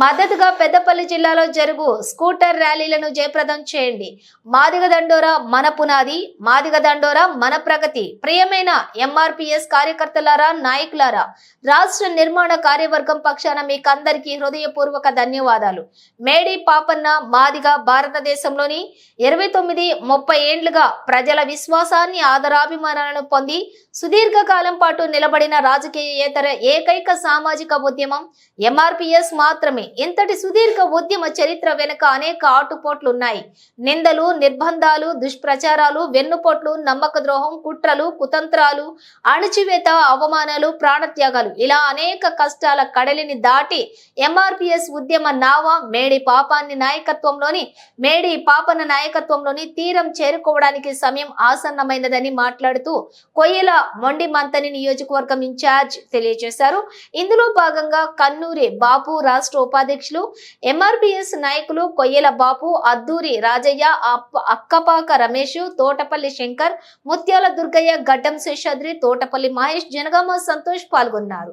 మద్దతుగా పెద్దపల్లి జిల్లాలో జరుగు స్కూటర్ ర్యాలీలను జయప్రదం చేయండి. మాదిగ దండోరా మన పునాది మాదిగ దండోరా మన ప్రగతి. ప్రియమైన ఎంఆర్పిఎస్ కార్యకర్తలారా నాయకులారా రాష్ట్ర నిర్మాణ కార్యవర్గం పక్షాన మీకందరికీ హృదయపూర్వక ధన్యవాదాలు. మేడి పాపన్న మాదిగ భారతదేశంలోని ఇరవై తొమ్మిది ముప్పై ఏండ్లుగా ప్రజల విశ్వాసాన్ని ఆదరాభిమానాలను పొంది సుదీర్ఘకాలం పాటు నిలబడిన రాజకీయేతర ఏకైక సామాజిక ఉద్యమం ఎంఆర్పిఎస్ మాత్రమే. ఇంతటి సుదీర్ఘ ఉద్యమ చరిత్ర వెనుక అనేక ఆటుపోట్లు ఉన్నాయి. నిందలు నిర్బంధాలు దుష్ప్రచారాలు వెన్నుపోట్లు నమ్మక ద్రోహం కుట్రలు కుతంత్రాలు అణచివేత అవమానాలు ప్రాణత్యాగాలు. ఇలా అనేక కష్టాల కడలిని దాటి ఎంఆర్పిఎస్ ఉద్యమ నావ మేడి పాపాన్ని నాయకత్వంలోని మేడి పాపన నాయకత్వంలోని తీరం చేరుకోవడానికి సమయం ఆసన్నమైనదని మాట్లాడుతూ కొయ్యల మొండి మంతని నియోజకవర్గం ఇన్ఛార్జ్ తెలియజేశారు. ఇందులో భాగంగా కన్నూరి బాపు రాష్ట్ర ఉపాధ్యక్షులు ఎంఆర్పిఎస్ నాయకులు కొయ్యల బాపు అద్దూరి రాజయ్య అప్ప- అక్కపాక రమేష్ తోటపల్లి శంకర్ ముత్యాల దుర్గయ్య గడ్డం శేషాద్రి తోటపల్లి మహేష్ జనగామ సంతోష్ పాల్గొన్నారు.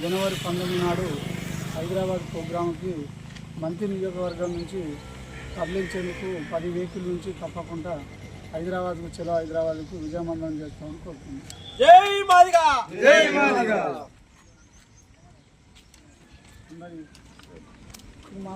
జనవరి పంతొమ్మిది నాడు హైదరాబాద్ ప్రోగ్రాంకి మంత్రి నియోజకవర్గం నుంచి తరలించేందుకు పది వెహికల్ నుంచి తప్పకుండా హైదరాబాద్కు చలో హైదరాబాద్కు విజయవంతం చేస్తామని కోరుతున్నాను జై మాదిగా! జై మాదిగా! 車。